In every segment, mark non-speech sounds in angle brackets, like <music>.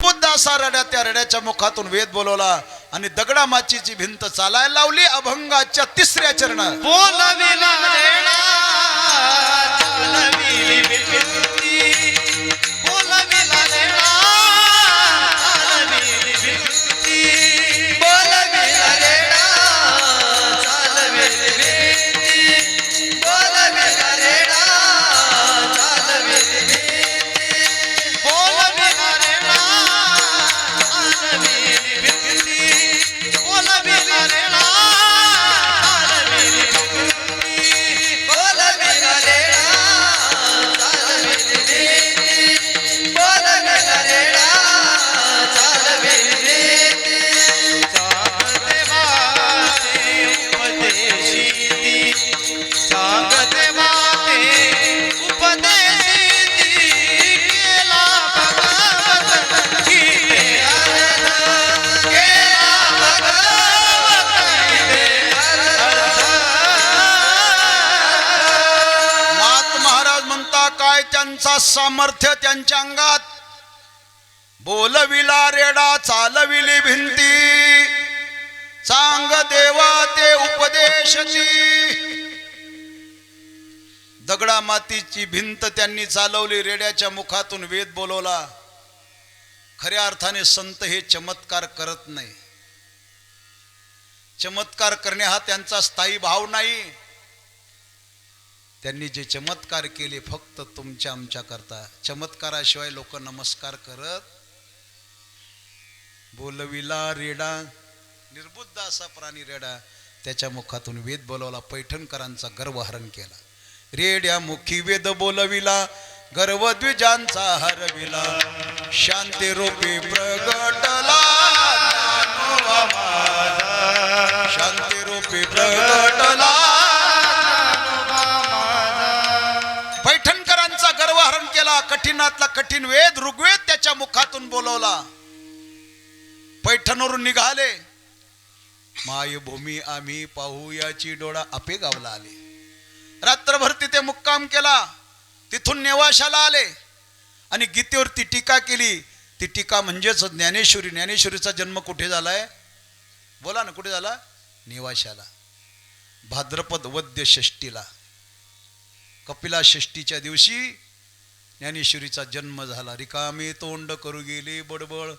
बुद्ध असा रड्या त्या रड्याच्या मुखातून वेद बोलवला आणि दगडा माचीची भिंत चालायला लावली अभंगाच्या तिसऱ्या चरणात. बोलविला त्यांचा सामर्थ्य त्यांच्या अंगात. बोलविला रेडा चालविली भिंती. सांग देवा ते उपदेशती दगडा मातीची भिंत त्यांनी चालवली रेड्याच्या मुखातून वेद बोलवला. खऱ्या अर्थाने संत हे चमत्कार करत नाही. चमत्कार करणे हा त्यांचा स्थायी भाव नाही. त्यांनी जे चमत्कार केले फक्त तुमच्या आमच्या करता चमत्काराशिवाय लोक नमस्कार करत बोलविला रेडा. निर्बुद्ध असा प्राणी रेडा. त्याच्या मुखातून वेद बोलवला. पैठणकरांचा गर्वहरण केला. रेड्या मुखी वेद बोलविला. गर्वद्विजांचा हरविला. शांती रूपी प्रगटला. शांती रूपी प्रगटला. कठीणातला कठीण वेद ऋग्वेद त्याच्या मुखातून बोलवला. पैठणवरून निघाले. मायभूमी आम्ही पाहू याची डोळा आपे गावला आले. रात्रभर तिथे मुक्काम केला. तिथून नेवाशाला आले. आणि गीतेवरती टीका केली. ती टीका म्हणजेच ज्ञानेश्वरी ज्ञानेश्वरीचा जन्म कुठे झालाय? बोला ना कुठे झाला? नेवाशाला. भाद्रपद वद्य षष्टीला कपिला षष्टीच्या दिवशी ज्ञानेश्वरीचा जन्म झाला. रिकामे तोंड करू गेले बडबड.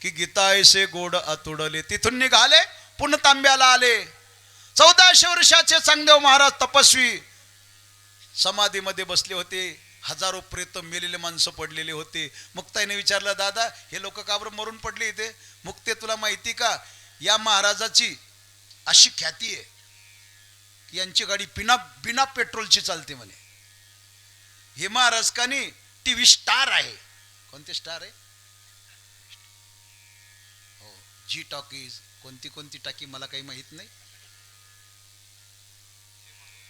की गीतायसे गोड आतुडले. तिथून निघाले पुन्हा तांब्याला आले. चौदाशे वर्षाचे चांगदेव महाराज तपस्वी समाधीमध्ये बसले होते. हजारो प्रेत मेलेले माणसं पडलेले होते. मुक्ताईने विचारलं दादा हे लोक का बरं मरून पडले इथे? मुक्ते तुला माहिती का? या महाराजाची अशी ख्याती आहे की यांची गाडी बिना बिना पेट्रोलची चालते म्हणे. हे महाराज का नाही? टी व्ही स्टार आहे. कोणते स्टार आहे? हो जी टॉकीज कोणती कोणती टाकी मला काही माहीत नाही.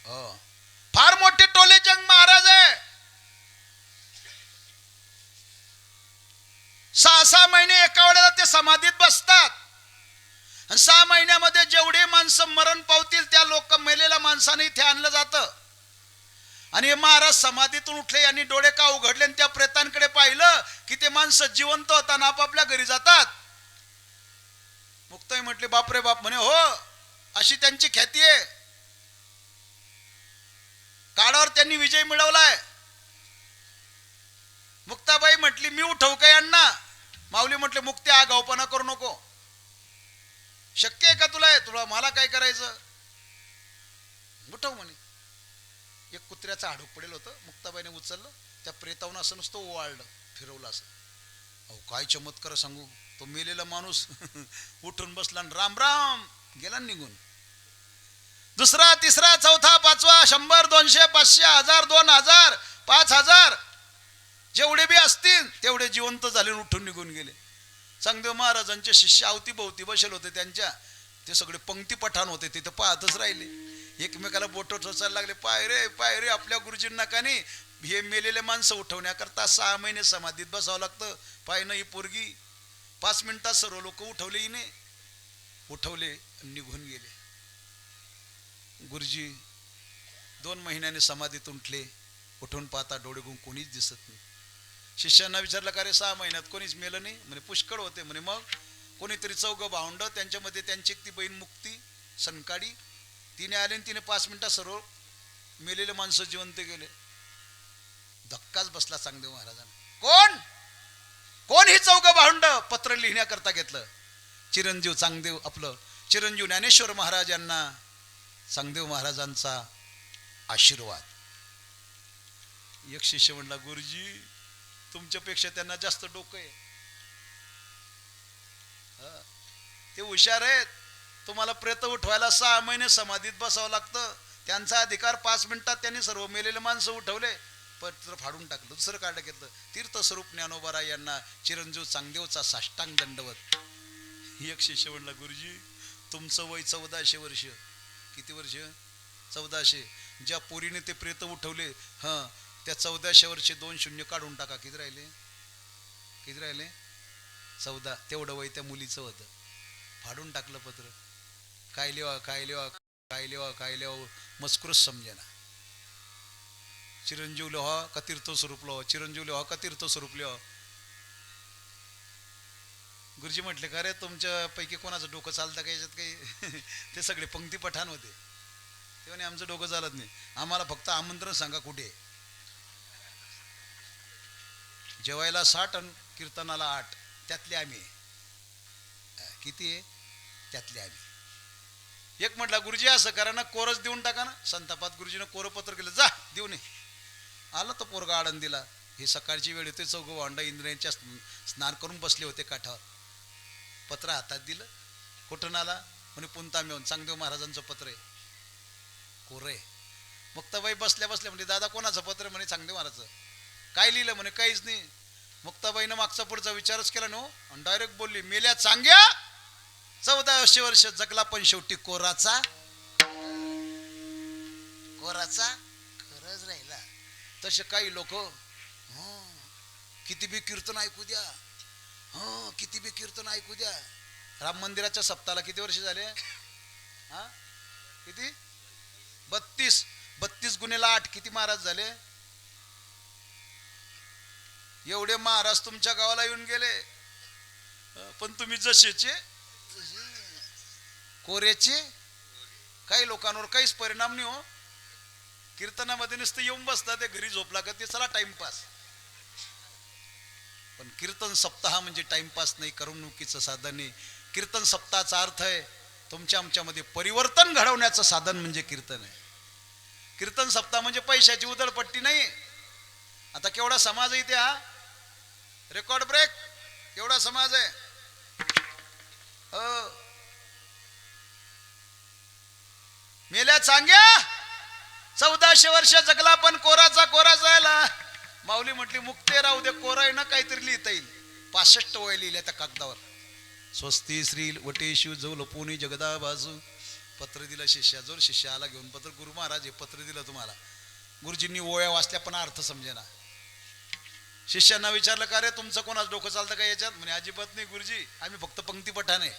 हो. फार मोठे टोले जंग महाराज आहे. सहा सहा महिने एका वेळेला ते समाधीत बसतात. आणि सहा महिन्यामध्ये जेवढे माणसं मरण पावतील त्या लोक मेलेल्या माणसाने इथे आणलं जातं. आणि हे महाराज समाधीतून उठले यांनी डोळे का उघडले आणि त्या प्रेतांकडे पाहिलं की ते माणसं जिवंत होताना आपापल्या घरी जातात. मुक्ताई म्हटले बापरे बाप म्हणे हो अशी त्यांची ख्याती आहे. काळावर त्यांनी विजय मिळवलाय. मुक्ताबाई म्हटली मी उठव का यांना? माऊली म्हटले मुक्ती आगावपणा करू नको. शक्य आहे का तुला? तुला मला काय करायचं? उठव म्हणे. एक कुत्र्याचं हाडूक पडेल होतं. मुक्ताबाईने उचललं. त्या प्रेतावून असं नुसतं ओवाळलं फिरवलं असं. अहो काय चमत्कार सांगू? तो मेलेला माणूस <laughs> उठून बसला आणि राम राम गेला निघून. दुसरा तिसरा चौथा पाचवा शंभर दोनशे पाचशे हजार दोन हजार पाच हजार. जेवढे बी असतील तेवढे जिवंत झाले उठून निघून गेले. चांगदेव महाराजांचे शिष्य अवतीभोवती बसेल होते त्यांच्या. ते सगळे पंक्ती पठाण होते तिथे पाहतच राहिले. एकमेकाला बोट ठोसायला लागले. पाय रे पाय रे आपल्या गुरुजींना का नाही? हे मेलेले माणसं उठवण्याकरता सहा महिने समाधीत बसावं लागतं. पाय नाही पोरगी. पाच मिनिटात सर्व लोक उठवले हिने. उठवले निघून गेले. गुरुजी दोन महिन्याने समाधीत उठले. उठून पाहता डोळे गुण कोणीच दिसत नाही. शिष्यांना विचारलं का रे सहा महिन्यात कोणीच मेलं नाही? म्हणे पुष्कळ होते. म्हणे मग? कोणीतरी चौघ भावंड त्यांच्यामध्ये त्यांची एक ती बहीण मुक्ती सनकाडी तिने आले आणि तिने पाच मिनिटात सर्व मेलेले माणसं जिवंत गेले. धक्काच बसला चांगदेव महाराजांना. कोण? कोण ही चौघ भावंड पत्र लिहिण्याकरता घेतलं? चिरंजीव चांगदेव आपलं. चिरंजीव ज्ञानेश्वर महाराज यांना चांगदेव महाराजांचा आशीर्वाद. एक शिष्य म्हणला गुरुजी तुमच्यापेक्षा त्यांना जास्त डोकं आहे. ते हुशार आहेत. तुम्हाला प्रेत उठवायला सहा महिने समाधीत बसावं लागतं. त्यांचा अधिकार पाच मिनिटात त्यांनी सर्व मेलेले माणसं उठवले. पत्र फाडून टाकलं दुसरं काढलं घेतलं. तीर्थस्वरूप ज्ञानोबारा यांना चिरंजीव चांगदेवचा साष्टांग दंडवत. एक शिष्य म्हणला गुरुजी तुमचं वय चौदाशे वर्ष. किती वर्ष? चौदाशे. ज्या पोरीने ते प्रेत उठवले हां त्या चौदाशे वर्षे दोन शून्य काढून टाका. किती राहिले? किती राहिले? चौदा. तेवढं वय त्या मुलीचं होतं. फाडून टाकलं पत्र. काय लिवा काय लिवा काय लिवा काय लिवा मजकुरच समजेना. चिरंजीव लिहा का तीर्थ स्वरूप लो चिरंजीव लोहा का तीर्थ स्वरूप लिहा गुरुजी म्हटले का रे तुमच्यापैकी कोणाचं डोकं चालतं का याच्यात काही? <laughs> ते सगळे पंक्ती पठाण होते. ते म्हणे आमचं डोकं चालत नाही. आम्हाला फक्त आमंत्रण सांगा कुठे जेवायला साठ आणि कीर्तनाला आठ. त्यातले आम्ही किती आहे? त्यातले आम्ही. एक म्हटला गुरुजी असं करा ना कोरच देऊन टाका ना. संतापात गुरुजीनं कोरं पत्र केलं जा देऊ नये आला तो पोरगा आडन दिला ही सकाळची वेळ होते चौघ वांडा इंद्रियांच्या स्नान करून बसले होते काठावर. पत्र हातात दिलं. कुठून आला? म्हणे पुंता मिळून चांगदेव महाराजांचं पत्र आहे. कोर आहे. मुक्ताबाई बसल्या बसल्या म्हणजे दादा कोणाचं पत्र म्हणे चांगदेव महाराजचं. काय लिहिलं? म्हणे काहीच नाही. मुक्ताबाईनं मागचा पुढचा विचारच केला नो. आणि डायरेक्ट बोलली मेल्या सांग्या चौदाशे वर्ष जगला पण शेवटी कोराचा. कोराचा खरंच राहिला तसे काही लोक किती बी कीर्तन ऐकू द्या. हं किती बी कीर्तन ऐकू द्या. राम मंदिराच्या सप्ताला किती वर्ष झाले? हा? किती? बत्तीस. बत्तीस गुन्हेला आठ किती महाराज झाले? एवढे महाराज तुमच्या गावाला येऊन गेले. पण तुम्ही जसेचे कोरेचे? काही लोकांवर काहीच परिणाम नाही हो. कीर्तनामध्ये नुसतं येऊन बसतात ते घरी झोपला का ते चला टाइमपास पण कीर्तन सप्ताह म्हणजे टाइमपास नाही करमणुकीचं साधन नाही. कीर्तन सप्ताहाचा अर्थ आहे तुमच्या आमच्यामध्ये परिवर्तन घडवण्याचं साधन म्हणजे कीर्तन आहे. कीर्तन सप्ताह म्हणजे पैशाची उधळपट्टी नाही. आता केवढा समाज आहे इथे हा? रेकॉर्ड ब्रेक केवढा समाज आहे हो सांग्या? चांग्या चौदाशे वर्ष जगला पण कोराचा कोरा जायला. माऊली म्हटली मुक्ते राहू दे कोरा आहे ना काहीतरी लिहिता येईल. पासष्ट वय लिहिल्या त्या कागदावर. स्वस्ती श्री वटेशिव जो लपोनी जगदा बाजू पत्र दिलं शिष्याजवळ शिष्याला घेऊन पत्र गुरु महाराज हे पत्र दिलं तुम्हाला. गुरुजींनी ओळ्या वाचल्या पण अर्थ समजेना. शिष्यांना विचारलं का रे तुमचं कोणाच डोकं चालतं का याच्यात? म्हणे अजिबात नाही गुरुजी. आम्ही फक्त पंक्ती पठाने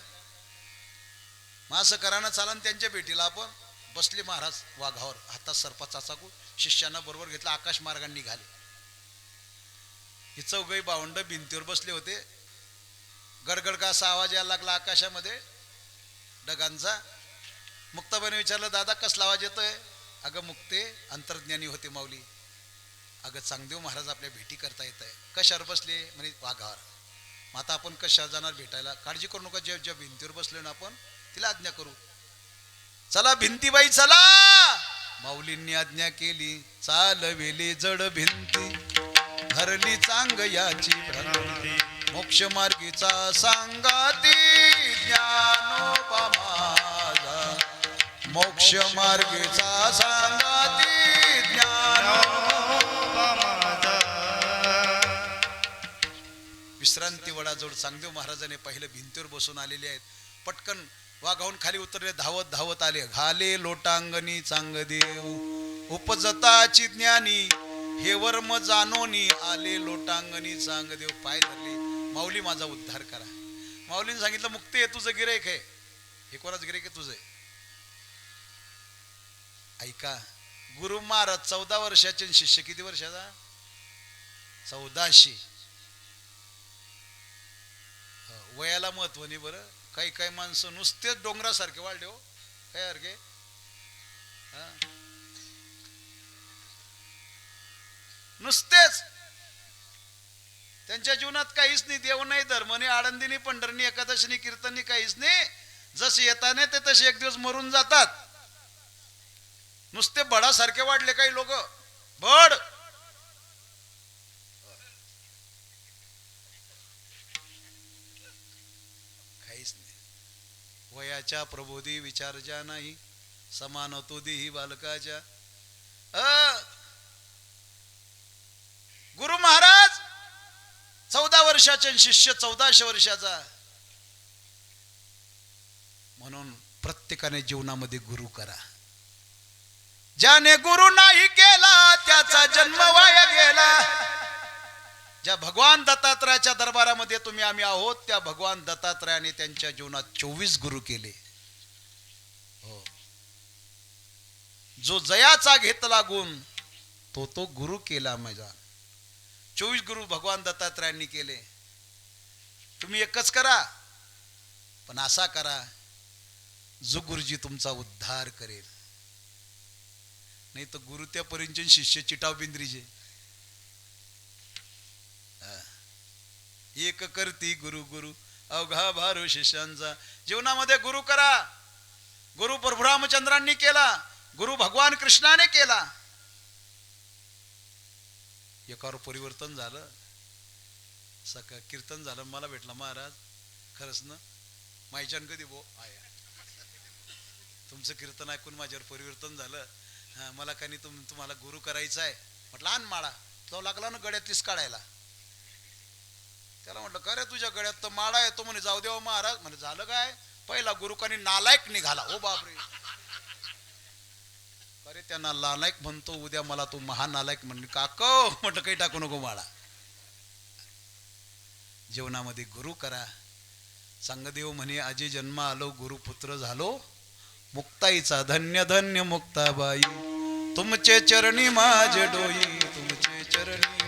मग असं करा ना चालन त्यांच्या भेटीला आपण. बसले महाराज वाघावर हातात सरपाचा चाकू शिष्यांना बरोबर घेतलं आकाश मार्गाने निघाले. हे चौघही बावंड भिंतीवर बसले होते. गडगड का असा आवाज यायला लागला आकाशामध्ये? डगांचा मुक्ताबाईने विचारलं दादा कसला आवाज येतोय? अगं मुक्ते अंतर्ज्ञानी होते माऊली. अगं चांगदेव महाराज आपल्या भेटी करता येत आहे. कशावर बसले? म्हणे वाघावर. मग आता आपण कशावर जाणार भेटायला? काळजी करू नका जेव्हा ज्या भिंतीवर बसलो ना आपण तिला आज्ञा करू. चला भिंतीबाई चला. माऊलींनी आज्ञा केली चालविली जड भिंती. हरली चांग याची भ्रांती. मोक्ष मार्गीचा सांगाती ज्ञानोबा माझा. मोक्ष मार्गीचा सांगाती ज्ञान विश्रांती वडाजवळ चांगदेव महाराजाने पहिलं भिंतीवर बसून आलेले आहेत. पटकन वाघाहून खाली उतरले धावत धावत आले. घाले लोटांगणी चांग देव उपजताची ज्ञानी हे वर्म जानोनी आले लोटांगणी चांग देव पाय धरले माऊली माझा उद्धार करा. माऊलीने सांगितलं मुक्ते आहे तुझं गिरेक आहे. हे कोणाच गिरेक आहे तुझं? ऐका गुरु महाराज चौदा वर्षाचे शिष्य किती वर्षाचा? चौदाशे. वयाला महत्त्व नाही बरं. काही काही माणसं नुसतेच डोंगरासारखे वाढले हो. काय सारखे हा. नुसतेच. त्यांच्या जीवनात काहीच नाही देव नाही धर्म आळंदीनी पंढरणी एकादशीनी कीर्तनी काहीच नाही. जसे येताने ते तसे एक दिवस मरून जातात. नुसते भडासारखे वाढले काही लोक. बड काहीच नाही वयाच्या प्रबोधी विचारच्या नाही समान होतो ही बालकाच्या. अ! गुरु महाराज चौदा वर्षाचे शिष्य चौदाशे वर्षाचा. म्हणून प्रत्येकाने जीवनामध्ये गुरु करा. ज्याने गुरु नाही केला त्याचा जन्म वाया गेला. ज्या भगवान दत्तात्रयाच्या दरबारामध्ये तुम्ही आम्ही आहोत त्या भगवान दत्तात्रयाने त्यांच्या जीवनात चोवीस गुरु केले. हो. जो जयाचा घेतला गुण तो तो गुरु केला माझा. चोवीस गुरु भगवान दत्तात्रयांनी केले. तुम्ही एकच करा पण असा करा जो गुरुजी तुमचा उद्धार करेल. नाही तर गुरु त्या परिंचन शिष्य चिटाव बिंद्रीजे हा. एक करती गुरु गुरु अवघा भारू शिष्यांचा. जीवनामध्ये गुरु करा. गुरु प्रभुरामचंद्रांनी केला. गुरु भगवान कृष्णाने केला. एकावर परिवर्तन झालं. सका कीर्तन झालं. मला भेटला महाराज. खरंच ना? माईच्यान कधी बो आया. तुमचं कीर्तन ऐकून माझ्यावर परिवर्तन झालं. मला काही तुम तुम्हाला गुरु करायचा आहे? म्हटलं आण माळा. तो लागला ना गड्यातलीच काढायला. त्याला म्हटलं का रे तुझ्या गळ्यात तर माळा येतो म्हणे जाऊ देवा हो महाराज. म्हणे झालं काय? पहिला गुरुकानी नालायक निघाला. ओ बापरे. अरे त्यांना नालायक म्हणतो उद्या मला तू महानालायक म्हण काक म्हटलं काही टाकू नको माळा. जीवनामध्ये गुरु करा. संगदेव म्हणे आजी जन्म आलो गुरुपुत्र झालो. मुक्ताईचा धन्य धन्य मुक्ताबाई. तुमचे चरणी माझे डोई तुमचे चरणी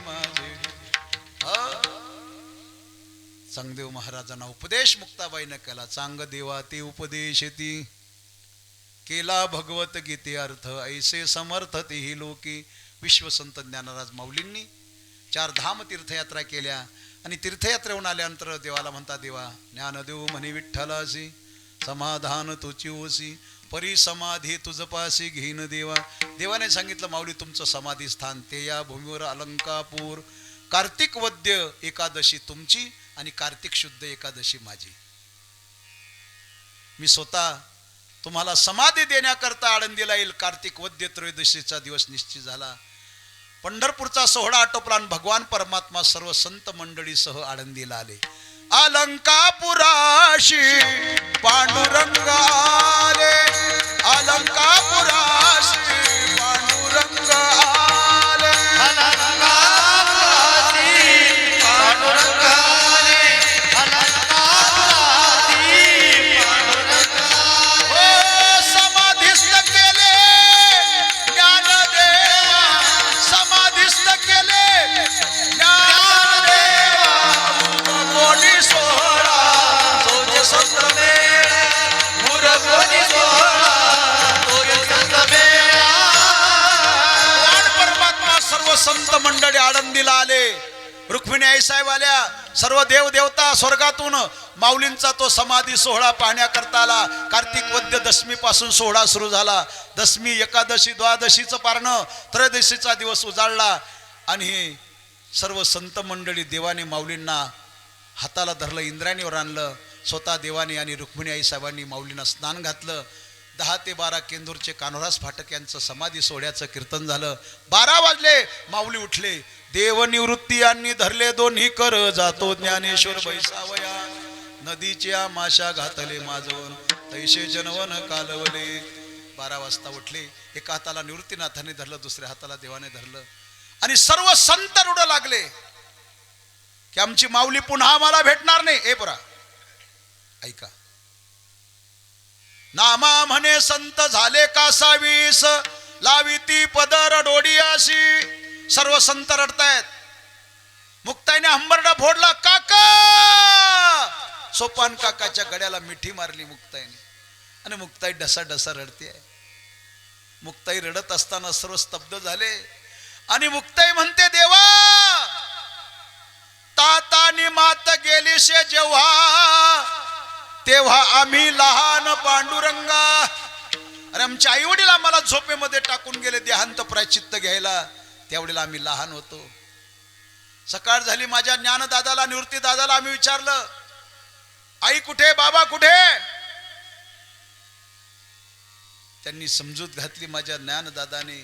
चांगदेव महाराजांना उपदेश मुक्ताबाईनं केला. चांग देवा ते उपदेश ती केला भगवत गीते अर्थ ऐसे समर्थ तेही लोकी. विश्वसंत ज्ञानराज माऊलींनी चार धाम तीर्थयात्रा केल्या. आणि तीर्थयात्रेहून आल्यानंतर देवाला म्हणता देवा ज्ञानदेव म्हणे विठ्ठलासी समाधान तुची ओसी. परी समाधी तुझ पासी घेईन देवा. देवाने सांगितलं माऊली तुमचं समाधी स्थान ते या भूमीवर अलंकापूर. कार्तिक वद्य एकादशी तुमची आणि कार्तिक शुद्ध एकादशी माझी. मी स्वतः तुम्हाला समाधी देण्याकरता आळंदीला येईल. कार्तिक वद्य त्रयोदशीचा दिवस निश्चित झाला. पंढरपूरचा सोहळा आटोपला भगवान परमात्मा सर्व संत मंडळीसह आळंदीला आले. अलंकापुराशी पांडुरंग अलंकापुराशी पांडुरंगा आळंदीला आले. रुक्मिणी आई साहेब आल्या. सर्व देव देवता स्वर्गातून माऊलींचा तो समाधी सोहळा पाहण्याकरता आला. कार्तिक वद्य दशमीपासून सोहळा सुरू झाला. दशमी एकादशी द्वादशीचं पारणं त्रयोदशीचा दिवस उजाळला. आणि सर्व संत मंडळी देवाने माऊलींना हाताला धरलं इंद्राणीवर आणलं. स्वतः देवाने आणि रुक्मिणी आई साहेबांनी माऊलींना स्नान घातलं. दहा ते बारा केंदूरचे कान्होरास फाटक यांचं समाधी सोहळ्याचं कीर्तन झालं. बारा वाजले माऊली उठले. देवनिवृत्ती यांनी धरले दोन्ही कर जातो ज्ञानेश्वर बैसावया. नदीच्या माशा घातले माझवन तैसे जनवन कालवले. बारा वाजता उठले एका हाताला निवृत्तीनाथाने धरलं दुसऱ्या हाताला देवाने धरलं. आणि सर्व संत रुड लागले. की आमची माऊली पुन्हा आम्हाला भेटणार नाही. ए बरा ऐका. नामा म्हणे संत झाले कासावीस लाविती पदर डोडियाशी. सर्व संत रडतायत. मुक्ताईने हंबरडा फोडला काका! सोपान काकाच्या गड्याला मिठी मारली मुक्ताईने. आणि मुक्ताई डसा डसा रडते मुक्ताई रडत असताना सर्व स्तब्ध झाले. आणि मुक्ताई म्हणते देवा! तातानी मात गेलीशे जेव्हा तेव्हा आम्ही लहान पांडुरंगा. अरे आमच्या आई वडील आम्हाला झोपेमध्ये टाकून गेले देहांत प्रायचित्त घ्यायला. त्यावेळेला आम्ही लहान होतो. सकाळ झाली माझ्या ज्ञानदादाला निवृत्ती दादाला आम्ही विचारलं आई कुठे? बाबा कुठे? त्यांनी समजूत घातली माझ्या ज्ञानदादाने.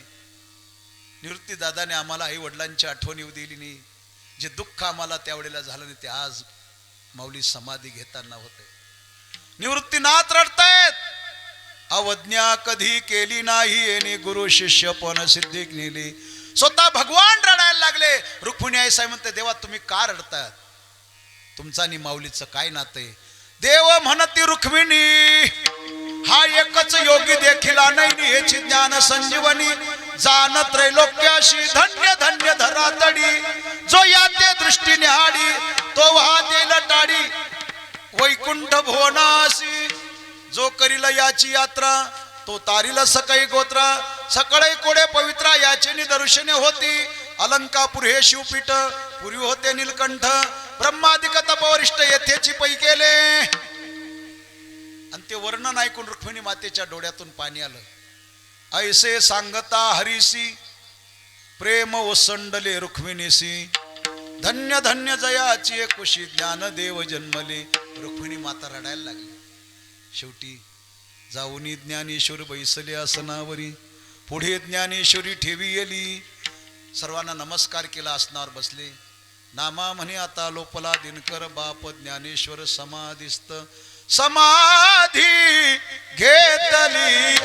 निवृत्ती दादाने आम्हाला आई वडिलांची आठवण येऊ दिली नाही. जे दुःख आम्हाला त्यावेळेला झालं नाही ते आज माऊली समाधी घेताना होते निवृत्तीनाथ रडतायत. अवज्ञा कधी केली नाही येणे गुरु शिष्य पण सिद्धी नेली. स्वतः भगवान रडायला लागले. रुक्मिणी आई साहेब म्हणते देवा तुम्ही का रडतात तुमचा आणि माऊलीचं काय नाते देव म्हणती रुक्मिणी हा एकच योगी देखील नाही हेची ज्ञान संजीवनी. जाण त्रैलोक्याशी धन्य धन्य धरातडी. जो या ते दृष्टीने निहाडी तो वाहते लटाडी. वैकुंठ भुवनासी जो करील याची यात्रा तो तारील सकाळी गोत्रा सकाळी कोडे पवित्रा याचे दर्शने होती. अलंकापूर हे शिवपीठ पूर्वी होते नीलकंठ. ब्रह्मादिक तपवरिष्ठ येथेची पै केले. आणि ते वर्णन ऐकून रुक्मिणी मातेच्या डोळ्यातून पाणी आलं. ऐसे सांगता हरिसी प्रेम ओसंडले रुक्मिणीसी. धन्य धन्य जयाची कुशी ज्ञानदेव जन्मले. रुक्मिणी माता रडायला लागली. शेवटी जाऊनी ज्ञानेश्वर बैसले आसनावरी. पुढे ज्ञानेश्वरी ठेवी येली सर्वांना नमस्कार केला आसनावर बसले. नामा म्हणे आता लोपला दिनकर बाप ज्ञानेश्वर समाधिस्त. समाधी घेतली